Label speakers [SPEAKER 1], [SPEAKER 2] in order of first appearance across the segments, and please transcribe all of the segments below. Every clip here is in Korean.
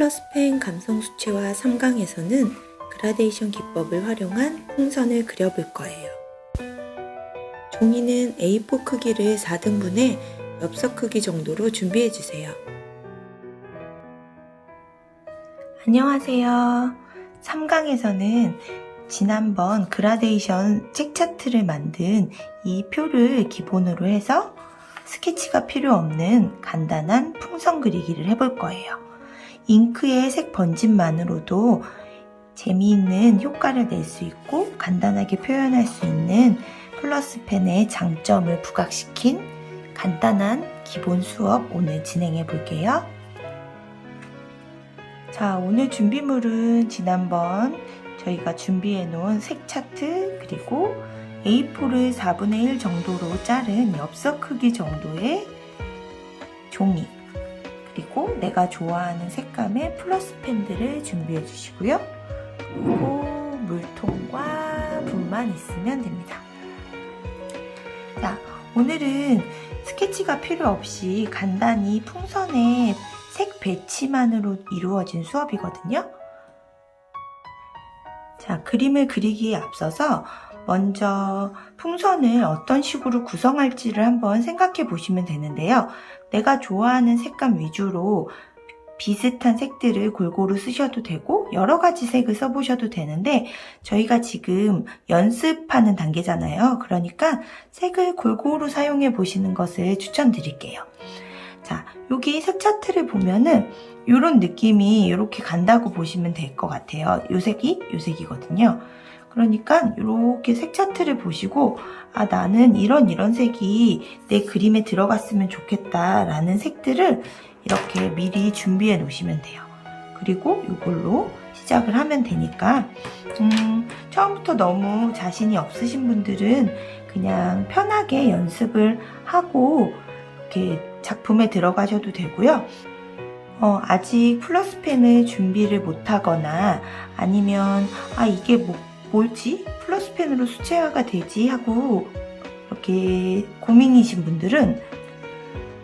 [SPEAKER 1] 플러스펜 감성 수채화 3강에서는 그라데이션 기법을 활용한 풍선을 그려볼 거예요. 종이는 A4 크기를 4등분해 엽서 크기 정도로 준비해 주세요. 안녕하세요. 3강에서는 지난번 그라데이션 책 차트를 만든 이 표를 기본으로 해서 스케치가 필요 없는 간단한 풍선 그리기를 해볼 거예요. 잉크의 색 번짐만으로도 재미있는 효과를 낼 수 있고 간단하게 표현할 수 있는 플러스펜의 장점을 부각시킨 간단한 기본 수업 오늘 진행해 볼게요. 자, 오늘 준비물은 지난번 저희가 준비해 놓은 색 차트 그리고 A4를 4분의 1 정도로 자른 엽서 크기 정도의 종이 그리고 내가 좋아하는 색감의 플러스 펜들을 준비해 주시고요. 그리고 물통과 불만 있으면 됩니다. 자, 오늘은 스케치가 필요 없이 간단히 풍선의 색 배치만으로 이루어진 수업이거든요. 자, 그림을 그리기에 앞서서 먼저 풍선을 어떤 식으로 구성할지를 한번 생각해 보시면 되는데요. 내가 좋아하는 색감 위주로 비슷한 색들을 골고루 쓰셔도 되고 여러 가지 색을 써보셔도 되는데 저희가 지금 연습하는 단계잖아요. 그러니까 색을 골고루 사용해 보시는 것을 추천드릴게요. 자, 여기 색 차트를 보면은 이런 느낌이 이렇게 간다고 보시면 될 것 같아요. 요 색이 요 색이거든요. 그러니까 이렇게 색 차트를 보시고 아 나는 이런 이런 색이 내 그림에 들어갔으면 좋겠다라는 색들을 이렇게 미리 준비해 놓으시면 돼요. 그리고 이걸로 시작을 하면 되니까 음, 처음부터 너무 자신이 없으신 분들은 그냥 편하게 연습을 하고 이렇게 작품에 들어가셔도 되고요. 어, 아직 플러스펜을 준비를 못하거나 아니면 아 이게 뭐, 뭘지 플러스펜으로 수채화가 되지 하고 이렇게 고민이신 분들은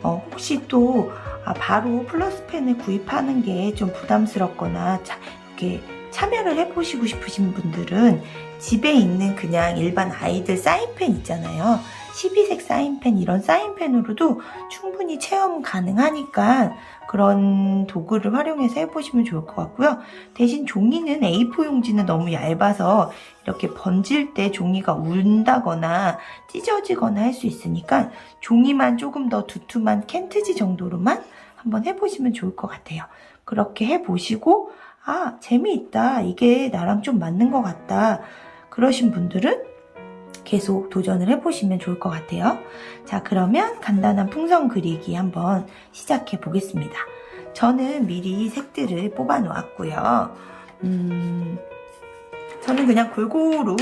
[SPEAKER 1] 어, 혹시 또 아, 바로 플러스펜을 구입하는 게 좀 부담스럽거나 자, 이렇게 참여를 해보시고 싶으신 분들은 집에 있는 그냥 일반 아이들 사인펜 있잖아요. 12색 사인펜 이런 사인펜으로도 충분히 체험 가능하니까 그런 도구를 활용해서 해보시면 좋을 것 같고요. 대신 종이는 A4 용지는 너무 얇아서 이렇게 번질 때 종이가 운다거나 찢어지거나 할 수 있으니까 종이만 조금 더 두툼한 캔트지 정도로만 한번 해보시면 좋을 것 같아요. 그렇게 해보시고 아 재미있다 이게 나랑 좀 맞는 것 같다 그러신 분들은 계속 도전을 해보시면 좋을 것 같아요. 자, 그러면 간단한 풍선 그리기 한번 시작해 보겠습니다. 저는 미리 색들을 뽑아 놓았고요. 음, 저는 그냥 골고루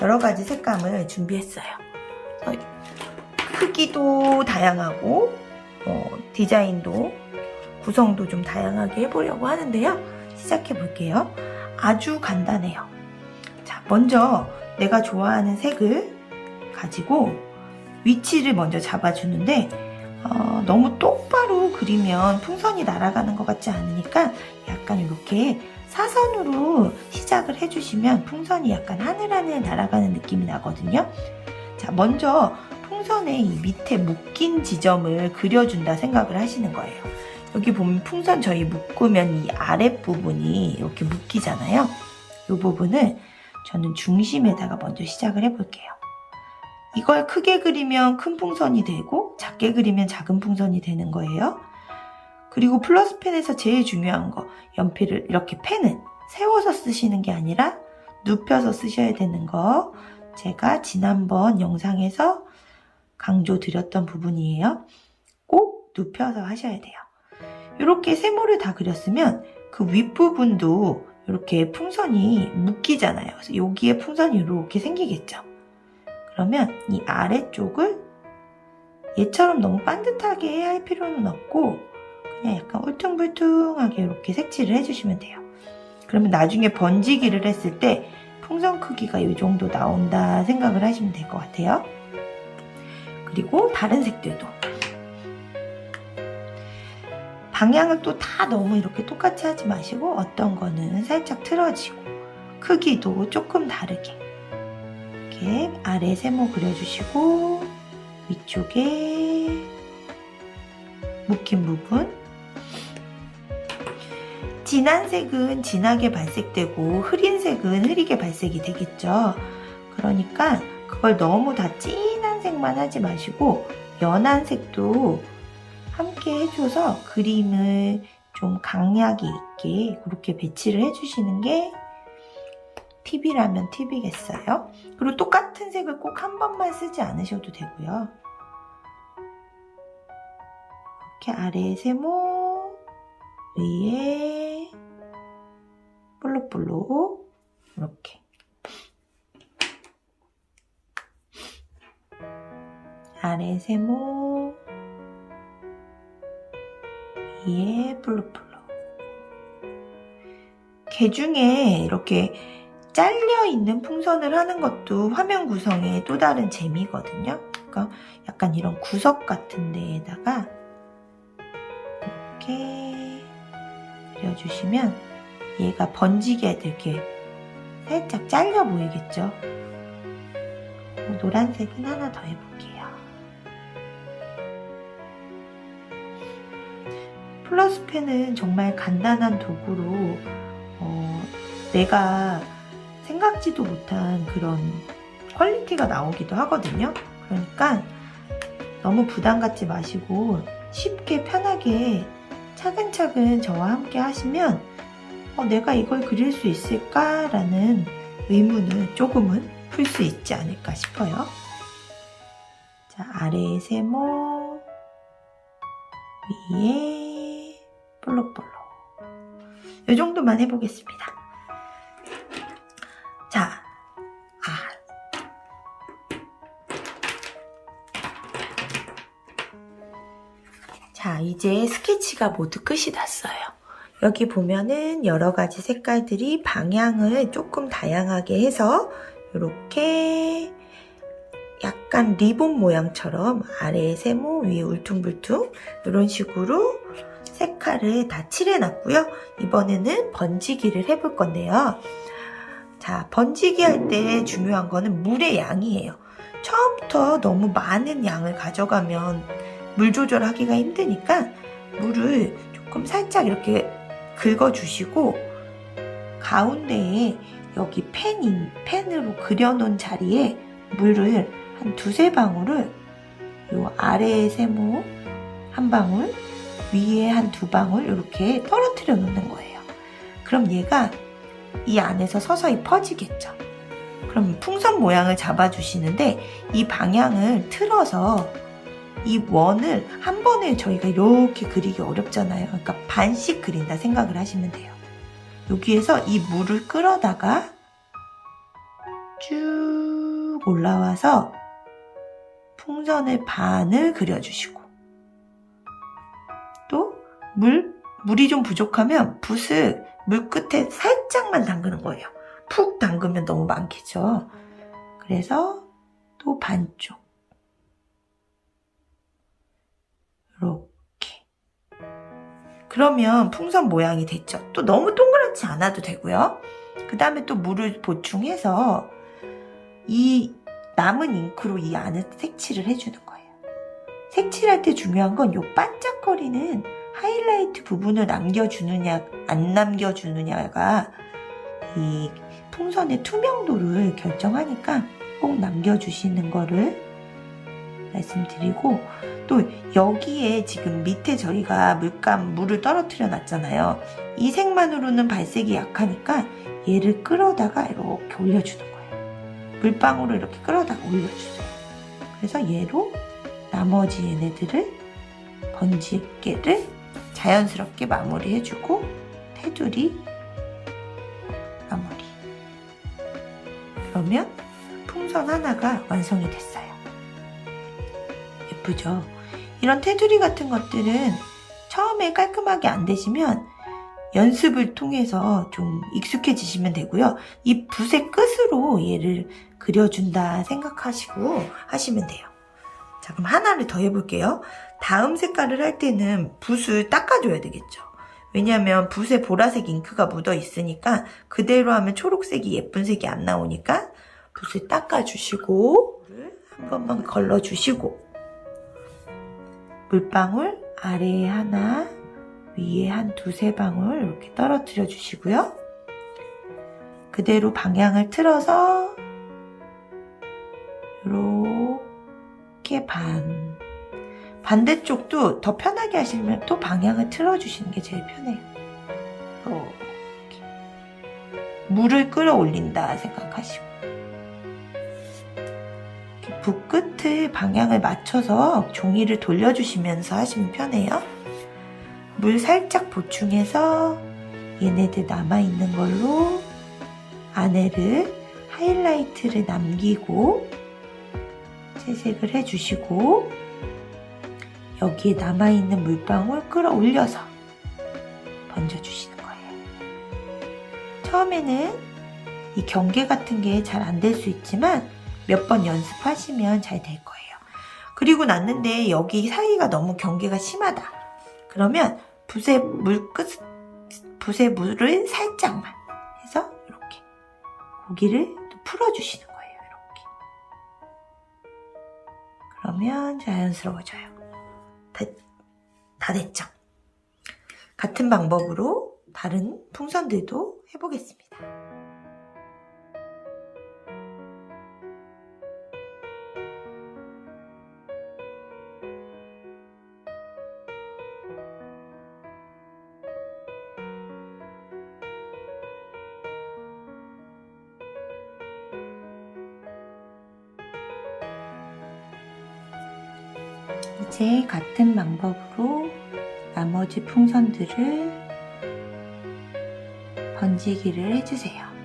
[SPEAKER 1] 여러 가지 색감을 준비했어요. 어, 크기도 다양하고, 어, 디자인도, 구성도 좀 다양하게 해보려고 하는데요. 시작해 볼게요. 아주 간단해요. 자, 먼저 내가 좋아하는 색을 가지고 위치를 먼저 잡아주는데 어, 너무 똑바로 그리면 풍선이 날아가는 것 같지 않으니까 약간 이렇게 사선으로 시작을 해주시면 풍선이 약간 하늘하늘 날아가는 느낌이 나거든요. 자, 먼저 풍선의 이 밑에 묶인 지점을 그려준다 생각을 하시는 거예요. 여기 보면 풍선 저희 묶으면 이 아랫부분이 이렇게 묶이잖아요. 이 부분을 저는 중심에다가 먼저 시작을 해볼게요. 이걸 크게 그리면 큰 풍선이 되고 작게 그리면 작은 풍선이 되는 거예요. 그리고 플러스 펜에서 제일 중요한 거 연필을 이렇게 펜은 세워서 쓰시는 게 아니라 눕혀서 쓰셔야 되는 거 제가 지난번 영상에서 강조드렸던 부분이에요. 꼭 눕혀서 하셔야 돼요. 이렇게 세모를 다 그렸으면 그 윗부분도 이렇게 풍선이 묶이잖아요. 그래서 여기에 풍선이 이렇게 생기겠죠. 그러면 이 아래쪽을 얘처럼 너무 반듯하게 할 필요는 없고 그냥 약간 울퉁불퉁하게 이렇게 색칠을 해주시면 돼요. 그러면 나중에 번지기를 했을 때 풍선 크기가 이 정도 나온다 생각을 하시면 될 것 같아요. 그리고 다른 색들도 방향을 또 다 너무 이렇게 똑같이 하지 마시고 어떤 거는 살짝 틀어지고 크기도 조금 다르게 이렇게 아래 세모 그려주시고 위쪽에 묶인 부분 진한 색은 진하게 발색되고 흐린 색은 흐리게 발색이 되겠죠. 그러니까 그걸 너무 다 진한 색만 하지 마시고 연한 색도 함께 해줘서 그림을 좀 강약이 있게 그렇게 배치를 해주시는 게 팁이라면 팁이겠어요. 그리고 똑같은 색을 꼭 한 번만 쓰지 않으셔도 되고요. 이렇게 아래에 세모, 위에 볼록볼록 이렇게 아래 세모 위에 볼록볼록 개 중에 이렇게 잘려 있는 풍선을 하는 것도 화면 구성의 또 다른 재미거든요. 그러니까 약간 이런 구석 같은 데에다가 이렇게 그려주시면 얘가 번지게 이렇게 살짝 잘려 보이겠죠? 노란색은 하나 더 해볼게요. 플러스 펜은 정말 간단한 도구로 어, 내가 생각지도 못한 그런 퀄리티가 나오기도 하거든요. 그러니까 너무 부담 갖지 마시고 쉽게 편하게 차근차근 저와 함께 하시면 어, 내가 이걸 그릴 수 있을까라는 의문을 조금은 풀 수 있지 않을까 싶어요. 자, 아래에 세모, 위에 볼록볼록. 이 정도만 해보겠습니다. 자, 아. 자, 이제 스케치가 모두 끝이 났어요. 여기 보면은 여러 가지 색깔들이 방향을 조금 다양하게 해서 이렇게 약간 리본 모양처럼 아래에 세모, 위에 울퉁불퉁 이런 식으로 색깔을 다 칠해놨고요. 이번에는 번지기를 해볼 건데요. 자, 번지기 할 때 중요한 거는 물의 양이에요. 처음부터 너무 많은 양을 가져가면 물 조절하기가 힘드니까 물을 조금 살짝 이렇게 긁어주시고 가운데에 여기 펜인, 펜으로 그려놓은 자리에 물을 한 두세 방울을 요 아래에 세모 한 방울, 위에 한 두 방울 이렇게 떨어뜨려 놓는 거예요. 그럼 얘가 이 안에서 서서히 퍼지겠죠. 그럼 풍선 모양을 잡아주시는데 이 방향을 틀어서 이 원을 한 번에 저희가 이렇게 그리기 어렵잖아요. 그러니까 반씩 그린다 생각을 하시면 돼요. 여기에서 이 물을 끌어다가 쭉 올라와서 풍선의 반을 그려주시고 또 물, 물이 좀 부족하면 붓을 물 끝에 살짝만 담그는 거예요. 푹 담그면 너무 많겠죠. 그래서 또 반쪽 이렇게 그러면 풍선 모양이 됐죠. 또 너무 동그랗지 않아도 되고요. 그 다음에 또 물을 보충해서 이 남은 잉크로 이 안에 색칠을 해주는 거예요. 색칠할 때 중요한 건 이 반짝거리는 하이라이트 부분을 남겨주느냐, 안 남겨주느냐가 이 풍선의 투명도를 결정하니까 꼭 남겨주시는 거를 말씀드리고 또 여기에 지금 밑에 저희가 물감, 물을 떨어뜨려 놨잖아요. 이 색만으로는 발색이 약하니까 얘를 끌어다가 이렇게 올려주는 거예요. 물방울을 이렇게 끌어다가 올려주세요. 그래서 얘로 나머지 얘네들을 번지게를 자연스럽게 마무리해주고 테두리 마무리. 그러면 풍선 하나가 완성이 됐어요. 예쁘죠? 이런 테두리 같은 것들은 처음에 깔끔하게 안 되시면 연습을 통해서 좀 익숙해지시면 되고요. 이 붓의 끝으로 얘를 그려준다 생각하시고 하시면 돼요. 자, 그럼 하나를 더 해볼게요. 다음 색깔을 할 때는 붓을 닦아줘야 되겠죠. 왜냐하면 붓에 보라색 잉크가 묻어 있으니까 그대로 하면 초록색이 예쁜 색이 안 나오니까 붓을 닦아주시고 한 번만 걸러주시고 물방울 아래에 하나 위에 한 두세 방울 이렇게 떨어뜨려 주시고요. 그대로 방향을 틀어서 이렇게 반 반대쪽도 더 편하게 하시려면 또 방향을 틀어주시는 게 제일 편해요. 이렇게 물을 끌어올린다 생각하시고 이렇게 붓 끝을 방향을 맞춰서 종이를 돌려주시면서 하시면 편해요. 물 살짝 보충해서 얘네들 남아있는 걸로 안에를 하이라이트를 남기고 채색을 해주시고 여기에 남아있는 물방울 끌어올려서 번져주시는 거예요. 처음에는 이 경계 같은 게 잘 안 될 수 있지만 몇 번 연습하시면 잘 될 거예요. 그리고 났는데 여기 사이가 너무 경계가 심하다. 그러면 붓에 물 끝, 붓에 물을 살짝만 해서 이렇게 고기를 또 풀어주시는 그러면 자연스러워져요. 다, 다 됐죠? 같은 방법으로 다른 풍선들도 해보겠습니다. 같은 방법으로 나머지 풍선들을 번지기를 해주세요.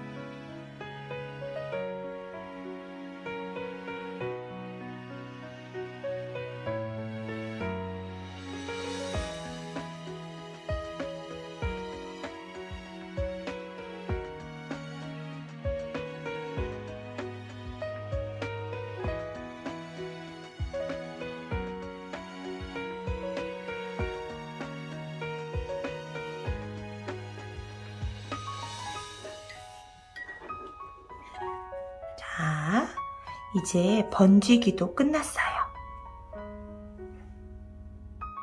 [SPEAKER 1] 이제 번지기도 끝났어요.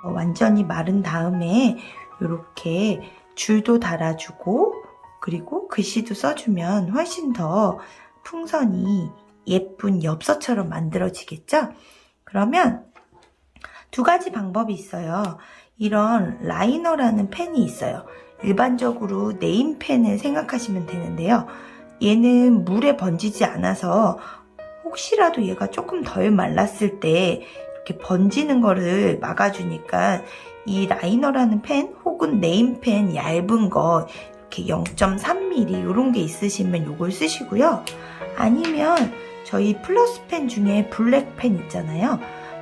[SPEAKER 1] 어, 완전히 마른 다음에 이렇게 줄도 달아주고 그리고 글씨도 써주면 훨씬 더 풍선이 예쁜 엽서처럼 만들어지겠죠? 그러면 두 가지 방법이 있어요. 이런 라이너라는 펜이 있어요. 일반적으로 네임펜을 생각하시면 되는데요. 얘는 물에 번지지 않아서 혹시라도 얘가 조금 덜 말랐을 때 이렇게 번지는 거를 막아주니까 이 라이너라는 펜 혹은 네임펜 얇은 거 이렇게 0.3mm 이런 게 있으시면 이걸 쓰시고요. 아니면 저희 플러스 펜 중에 블랙 펜 있잖아요.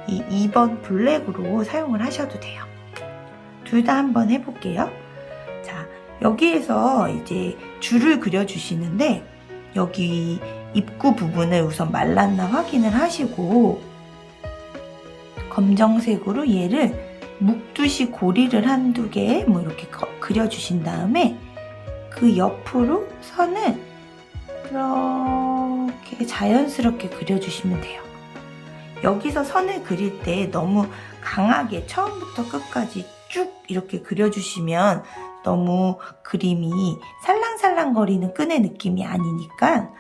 [SPEAKER 1] 이 2번 블랙으로 사용을 하셔도 돼요. 둘 다 한번 해볼게요. 자, 여기에서 이제 줄을 그려주시는데 여기 입구 부분을 우선 말랐나 확인을 하시고 검정색으로 얘를 묵듯이 고리를 한두 개 뭐 이렇게 거- 그려주신 다음에 그 옆으로 선을 이렇게 자연스럽게 그려주시면 돼요. 여기서 선을 그릴 때 너무 강하게 처음부터 끝까지 쭉 이렇게 그려주시면 너무 그림이 살랑살랑거리는 끈의 느낌이 아니니까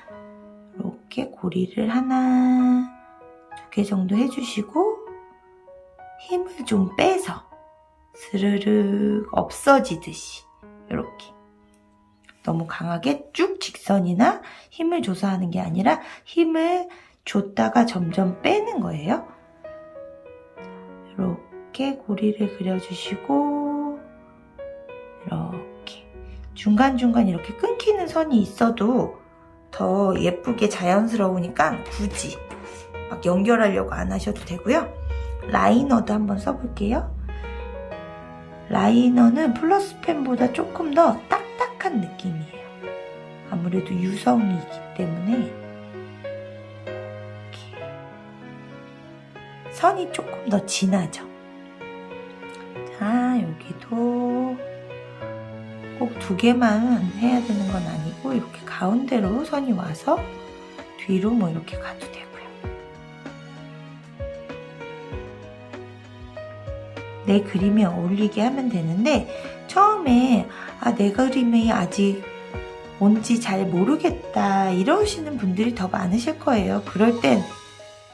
[SPEAKER 1] 이렇게 고리를 하나, 두 개 정도 해주시고 힘을 좀 빼서 스르륵 없어지듯이 이렇게 너무 강하게 쭉 직선이나 힘을 줘서 하는 게 아니라 힘을 줬다가 점점 빼는 거예요. 이렇게 고리를 그려주시고 이렇게 중간중간 이렇게 끊기는 선이 있어도 더 예쁘게 자연스러우니까 굳이 막 연결하려고 안 하셔도 되고요. 라이너도 한번 써볼게요. 라이너는 플러스 펜보다 조금 더 딱딱한 느낌이에요. 아무래도 유성이기 때문에 이렇게 선이 조금 더 진하죠. 두 개만 해야 되는 건 아니고 이렇게 가운데로 선이 와서 뒤로 뭐 이렇게 가도 되고요. 내 그림에 어울리게 하면 되는데 처음에 아, 내 그림이 아직 뭔지 잘 모르겠다 이러시는 분들이 더 많으실 거예요. 그럴 땐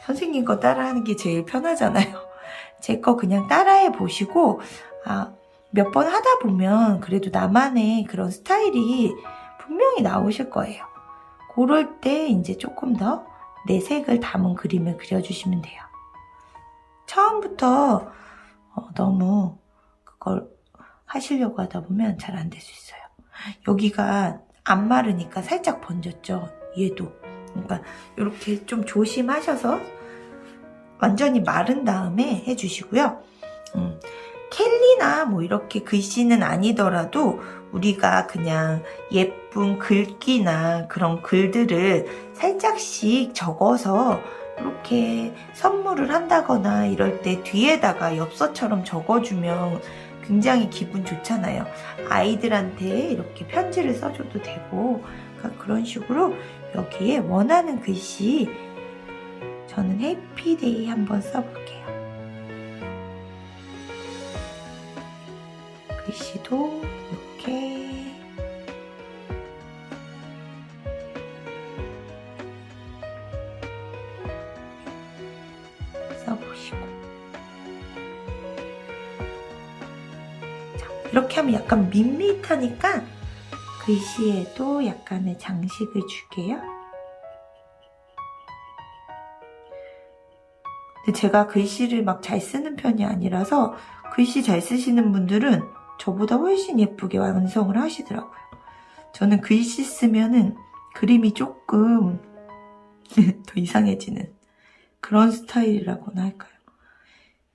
[SPEAKER 1] 선생님 거 따라하는 게 제일 편하잖아요. 제 거 그냥 따라해 보시고 아, 몇 번 하다 보면 그래도 나만의 그런 스타일이 분명히 나오실 거예요. 그럴 때 이제 조금 더 내 색을 담은 그림을 그려주시면 돼요. 처음부터 어, 너무 그걸 하시려고 하다 보면 잘 안 될 수 있어요. 여기가 안 마르니까 살짝 번졌죠. 얘도. 그러니까 이렇게 좀 조심하셔서 완전히 마른 다음에 해주시고요. 음, 캘리나 뭐 이렇게 글씨는 아니더라도 우리가 그냥 예쁜 글귀나 그런 글들을 살짝씩 적어서 이렇게 선물을 한다거나 이럴 때 뒤에다가 엽서처럼 적어주면 굉장히 기분 좋잖아요. 아이들한테 이렇게 편지를 써줘도 되고 그러니까 그런 식으로 여기에 원하는 글씨 저는 해피데이 한번 써볼게요. 글씨도 이렇게 써보시고 자, 이렇게 하면 약간 밋밋하니까 글씨에도 약간의 장식을 줄게요. 제가 글씨를 막 잘 쓰는 편이 아니라서 글씨 잘 쓰시는 분들은 저보다 훨씬 예쁘게 완성을 하시더라고요. 저는 글씨 쓰면은 그림이 조금 더 이상해지는 그런 스타일이라고나 할까요?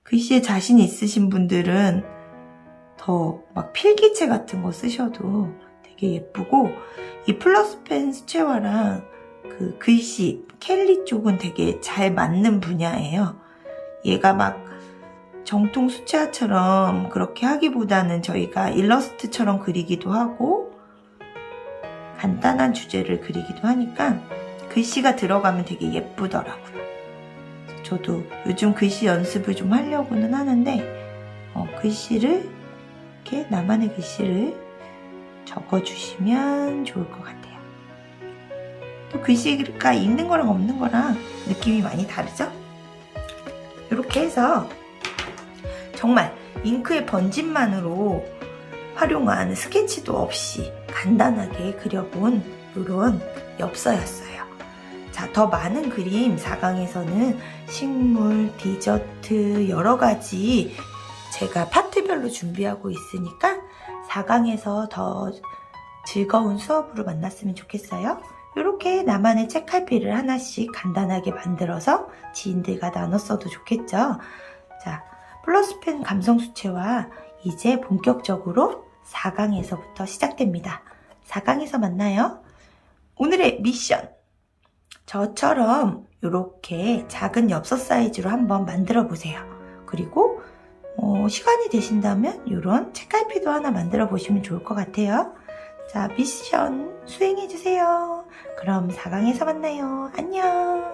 [SPEAKER 1] 글씨에 자신 있으신 분들은 더 막 필기체 같은 거 쓰셔도 되게 예쁘고 이 플러스펜 수채화랑 그 글씨 캘리 쪽은 되게 잘 맞는 분야예요. 얘가 막 정통 수채화처럼 그렇게 하기보다는 저희가 일러스트처럼 그리기도 하고 간단한 주제를 그리기도 하니까 글씨가 들어가면 되게 예쁘더라고요. 저도 요즘 글씨 연습을 좀 하려고는 하는데 어, 글씨를 이렇게 나만의 글씨를 적어주시면 좋을 것 같아요. 또 글씨가 있는 거랑 없는 거랑 느낌이 많이 다르죠? 이렇게 해서 정말 잉크의 번짐만으로 활용한 스케치도 없이 간단하게 그려본 이런 엽서였어요. 자, 더 많은 그림 4강에서는 식물, 디저트, 여러 가지 제가 파트별로 준비하고 있으니까 4강에서 더 즐거운 수업으로 만났으면 좋겠어요. 이렇게 나만의 책갈피를 하나씩 간단하게 만들어서 지인들과 나눠 써도 좋겠죠. 자, 플러스펜 감성 수채화 이제 본격적으로 4강에서부터 시작됩니다. 4강에서 만나요. 오늘의 미션. 저처럼 이렇게 작은 엽서 사이즈로 한번 만들어 보세요. 그리고 어, 시간이 되신다면 이런 책갈피도 하나 만들어 보시면 좋을 것 같아요. 자, 미션 수행해 주세요. 그럼 4강에서 만나요. 안녕.